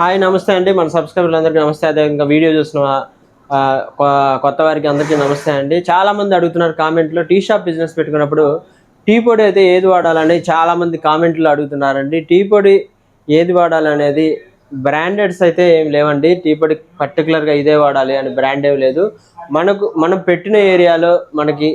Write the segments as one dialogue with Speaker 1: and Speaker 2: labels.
Speaker 1: Hi నమస్తే అండి. మన సబ్స్క్రైబర్లందరికీ నమస్తే. అదే ఇంకా వీడియో చూసిన కొ- కొత్త వారికి అందరికీ నమస్తే అండి. చాలా మంది అడుగుతున్నారు కామెంట్లో. టీ షాప్ బిజినెస్ పెట్టుకున్నప్పుడు టీ పొడి అయితే ఏది వాడాలని చాలామంది కామెంట్లు అడుగుతున్నారండి. టీ పొడి ఏది వాడాలనేది బ్రాండెడ్స్ అయితే ఏం లేవండి. టీ పొడి పర్టికులర్గా ఇదే వాడాలి అని బ్రాండ్ ఏం లేదు. మనకు మనం పెట్టిన ఏరియాలో మనకి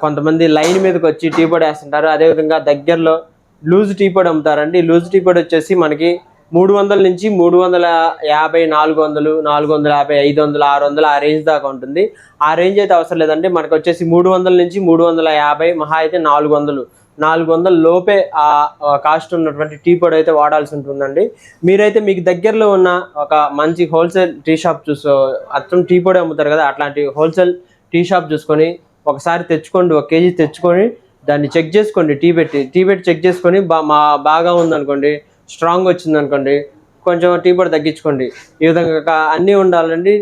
Speaker 1: కొంతమంది లైన్ మీదకి వచ్చి టీ పొడి వేస్తుంటారు. అదేవిధంగా దగ్గరలో లూజ్ టీ పొడి అమ్ముతారండి. లూజ్ టీ పొడి వచ్చేసి మనకి మూడు వందల నుంచి మూడు వందల యాభై నాలుగు వందలు నాలుగు వందల యాభై ఐదు వందలు ఆరు వందలు ఆ రేంజ్ దాకా ఉంటుంది. ఆ రేంజ్ అయితే అవసరం లేదండి. మనకు వచ్చేసి మూడు వందల నుంచి మూడు వందల యాభై మహా అయితే నాలుగు వందలు. నాలుగు వందల లోపే ఆ కాస్ట్ ఉన్నటువంటి టీ పొడి అయితే వాడాల్సి ఉంటుందండి. మీరైతే మీకు దగ్గరలో ఉన్న ఒక మంచి హోల్సేల్ టీ షాప్ చూసో అచ్చం టీ పొడి అమ్ముతారు కదా అట్లాంటి హోల్సేల్ టీ షాప్ చూసుకొని ఒకసారి తెచ్చుకోండి ఒక కేజీ తెచ్చుకొని దాన్ని చెక్ చేసుకోండి టీ పెట్టి టీ పెట్టి చెక్ చేసుకొని బా మా బాగా ఉందనుకోండి స్ట్రాంగ్ వచ్చింది అనుకోండి కొంచెం టీ పొడి తగ్గించుకోండి. ఈ విధంగా అన్నీ ఉండాలండి.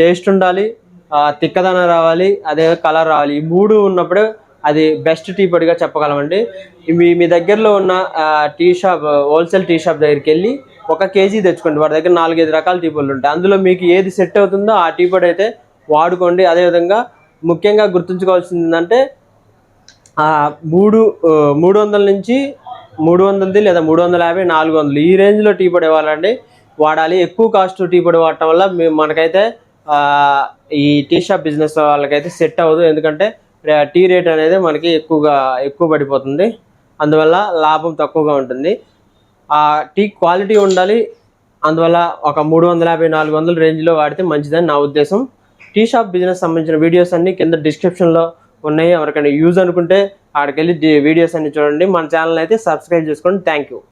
Speaker 1: టేస్ట్ ఉండాలి తిక్కదనం రావాలి అదే కలర్ రావాలి. ఈ మూడు ఉన్నప్పుడే అది బెస్ట్ టీ పొడిగా చెప్పగలమండి. మీ మీ దగ్గరలో ఉన్న tea shop wholesale tea shop దగ్గరికి వెళ్ళి ఒక కేజీ తెచ్చుకోండి. వాడి దగ్గర నాలుగైదు రకాల టీ పొడులు ఉంటాయి. అందులో మీకు ఏది సెట్ అవుతుందో ఆ టీ పొడి అయితే వాడుకోండి. అదేవిధంగా ముఖ్యంగా గుర్తుంచుకోవాల్సింది ఏంటంటే మూడు మూడు వందల నుంచి మూడు వందలది లేదా మూడు వందల యాభై నాలుగు వందలు. ఈ రేంజ్లో టీ పొడి ఇవ్వాలండి. వాడాలి. ఎక్కువ కాస్ట్ టీ పొడి వాడటం వల్ల మనకైతే ఈ టీ షాప్ బిజినెస్ వాళ్ళకైతే సెట్ అవ్వదు. ఎందుకంటే టీ రేట్ అనేది మనకి ఎక్కువగా ఎక్కువ పడిపోతుంది. అందువల్ల లాభం తక్కువగా ఉంటుంది. ఆ టీ క్వాలిటీ ఉండాలి. అందువల్ల ఒక మూడు వందల యాభై నాలుగు వందల రేంజ్లో వాడితే మంచిదని నా ఉద్దేశం. టీ షాప్ బిజినెస్ సంబంధించిన వీడియోస్ అన్ని కింద డిస్క్రిప్షన్లో ఉన్నాయి. ఎవరికైనా యూజ్ అనుకుంటే ఆడికెళ్ళి వీడియోస్ అన్ని చూడండి. మన ఛానల్ అయితే సబ్స్క్రైబ్ చేసుకోండి. Thank you